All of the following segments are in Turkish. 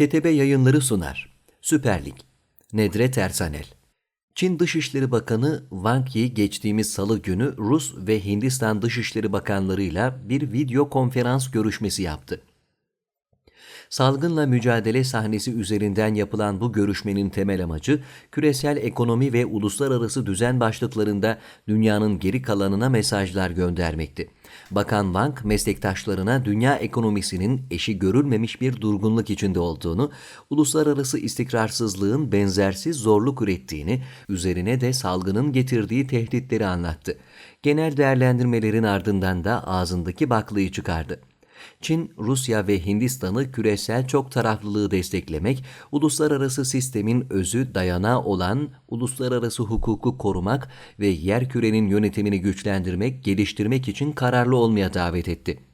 Ketebe yayınları sunar. Süper Lig. Nedret Ersanel. Çin Dışişleri Bakanı Wang Yi geçtiğimiz salı günü Rus ve Hindistan Dışişleri Bakanlarıyla bir video konferans görüşmesi yaptı. Salgınla mücadele sahnesi üzerinden yapılan bu görüşmenin temel amacı, küresel ekonomi ve uluslararası düzen başlıklarında dünyanın geri kalanına mesajlar göndermekti. Bakan Wang, meslektaşlarına dünya ekonomisinin eşi görülmemiş bir durgunluk içinde olduğunu, uluslararası istikrarsızlığın benzersiz zorluk ürettiğini, üzerine de salgının getirdiği tehditleri anlattı. Genel değerlendirmelerin ardından da ağzındaki baklayı çıkardı. Çin, Rusya ve Hindistan'ı küresel çok taraflılığı desteklemek, uluslararası sistemin özü dayanağı olan uluslararası hukuku korumak ve yerkürenin yönetimini güçlendirmek, geliştirmek için kararlı olmaya davet etti.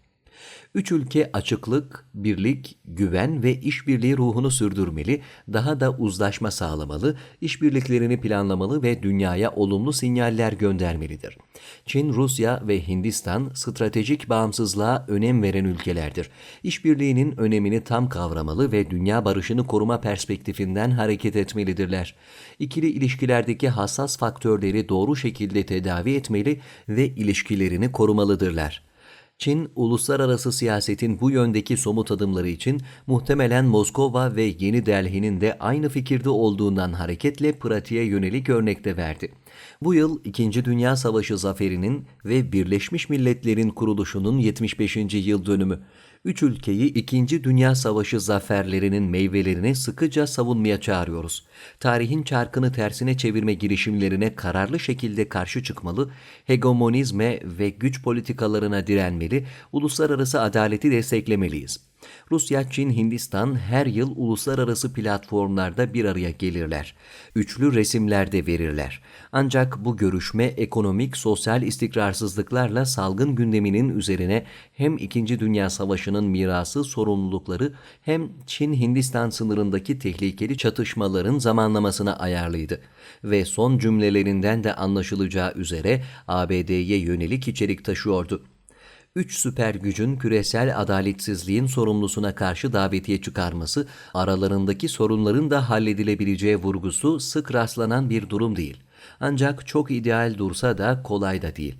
Üç ülke açıklık, birlik, güven ve işbirliği ruhunu sürdürmeli, daha da uzlaşma sağlamalı, işbirliklerini planlamalı ve dünyaya olumlu sinyaller göndermelidir. Çin, Rusya ve Hindistan stratejik bağımsızlığa önem veren ülkelerdir. İşbirliğinin önemini tam kavramalı ve dünya barışını koruma perspektifinden hareket etmelidirler. İkili ilişkilerdeki hassas faktörleri doğru şekilde tedavi etmeli ve ilişkilerini korumalıdırlar. Çin, uluslararası siyasetin bu yöndeki somut adımları için muhtemelen Moskova ve Yeni Delhi'nin de aynı fikirde olduğundan hareketle pratiğe yönelik örnek de verdi. Bu yıl İkinci Dünya Savaşı zaferinin ve Birleşmiş Milletler'in kuruluşunun 75. yıl dönümü. Üç ülkeyi İkinci Dünya Savaşı zaferlerinin meyvelerini sıkıca savunmaya çağırıyoruz. Tarihin çarkını tersine çevirme girişimlerine kararlı şekilde karşı çıkmalı, hegemonizme ve güç politikalarına direnmeli, uluslararası adaleti desteklemeliyiz. Rusya, Çin, Hindistan her yıl uluslararası platformlarda bir araya gelirler. Üçlü resimler de verirler. Ancak bu görüşme ekonomik, sosyal istikrarsızlıklarla salgın gündeminin üzerine hem İkinci Dünya Savaşı'nın mirası sorumlulukları hem Çin-Hindistan sınırındaki tehlikeli çatışmaların zamanlamasına ayarlıydı. Ve son cümlelerinden de anlaşılacağı üzere ABD'ye yönelik içerik taşıyordu üç süper gücün küresel adaletsizliğin sorumlusuna karşı davetiye çıkarması, aralarındaki sorunların da halledilebileceği vurgusu sık rastlanan bir durum değil. Ancak çok ideal dursa da kolay da değil.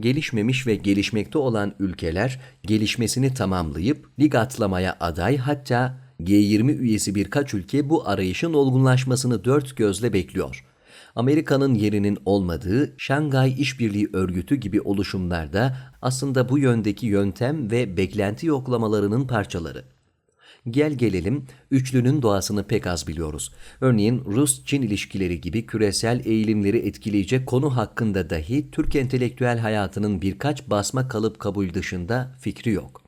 Gelişmemiş ve gelişmekte olan ülkeler gelişmesini tamamlayıp lig atlamaya aday hatta G20 üyesi birkaç ülke bu arayışın olgunlaşmasını dört gözle bekliyor. Amerika'nın yerinin olmadığı Şangay İşbirliği Örgütü gibi oluşumlarda aslında bu yöndeki yöntem ve beklenti yoklamalarının parçaları. Gel gelelim, üçlünün doğasını pek az biliyoruz. Örneğin Rus-Çin ilişkileri gibi küresel eğilimleri etkileyecek konu hakkında dahi Türk entelektüel hayatının birkaç basma kalıp kabul dışında fikri yok.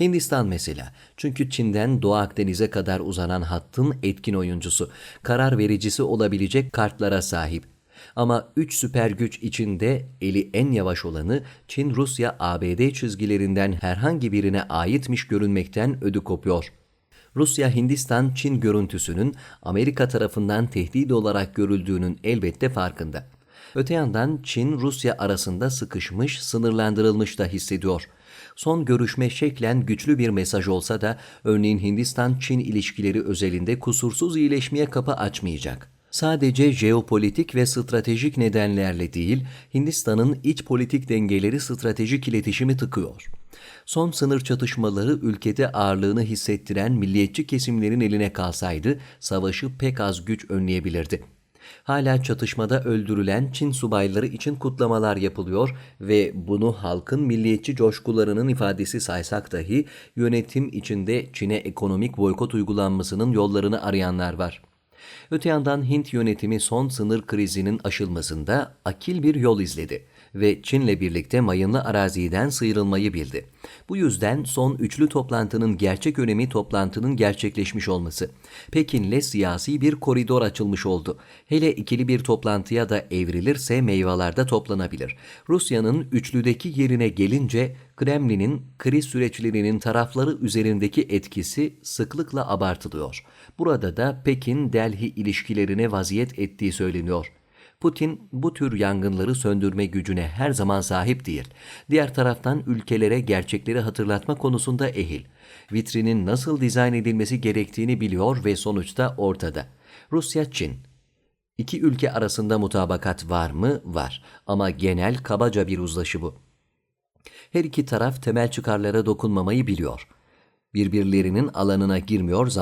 Hindistan mesela. Çünkü Çin'den Doğu Akdeniz'e kadar uzanan hattın etkin oyuncusu, karar vericisi olabilecek kartlara sahip. Ama üç süper güç içinde eli en yavaş olanı Çin, Rusya, ABD çizgilerinden herhangi birine aitmiş görünmekten ödü kopuyor. Rusya, Hindistan, Çin görüntüsünün Amerika tarafından tehdit olarak görüldüğünün elbette farkında. Öte yandan Çin, Rusya arasında sıkışmış, sınırlandırılmış da hissediyor. Son görüşme şeklen güçlü bir mesaj olsa da örneğin Hindistan-Çin ilişkileri özelinde kusursuz iyileşmeye kapı açmayacak. Sadece jeopolitik ve stratejik nedenlerle değil, Hindistan'ın iç politik dengeleri stratejik iletişimi tıkıyor. Son sınır çatışmaları ülkede ağırlığını hissettiren milliyetçi kesimlerin eline kalsaydı savaşı pek az güç önleyebilirdi. Hala çatışmada öldürülen Çin subayları için kutlamalar yapılıyor ve bunu halkın milliyetçi coşkularının ifadesi saysak dahi yönetim içinde Çin'e ekonomik boykot uygulanmasının yollarını arayanlar var. Öte yandan Hint yönetimi son sınır krizinin aşılmasında akil bir yol izledi ve Çin'le birlikte mayınlı araziden sıyrılmayı bildi. Bu yüzden son üçlü toplantının gerçek önemi toplantının gerçekleşmiş olması. Pekin'le siyasi bir koridor açılmış oldu. Hele ikili bir toplantıya da evrilirse meyvelerde toplanabilir. Rusya'nın üçlüdeki yerine gelince Kremlin'in kriz süreçlerinin tarafları üzerindeki etkisi sıklıkla abartılıyor. Burada da Pekin-Delhi ilişkilerine vaziyet ettiği söyleniyor. Putin bu tür yangınları söndürme gücüne her zaman sahip değil. Diğer taraftan ülkelere gerçekleri hatırlatma konusunda ehil. Vitrinin nasıl dizayn edilmesi gerektiğini biliyor ve sonuçta ortada. Rusya, Çin. İki ülke arasında mutabakat var mı? Var. Ama genel kabaca bir uzlaşı bu. Her iki taraf temel çıkarlara dokunmamayı biliyor. Birbirlerinin alanına girmiyor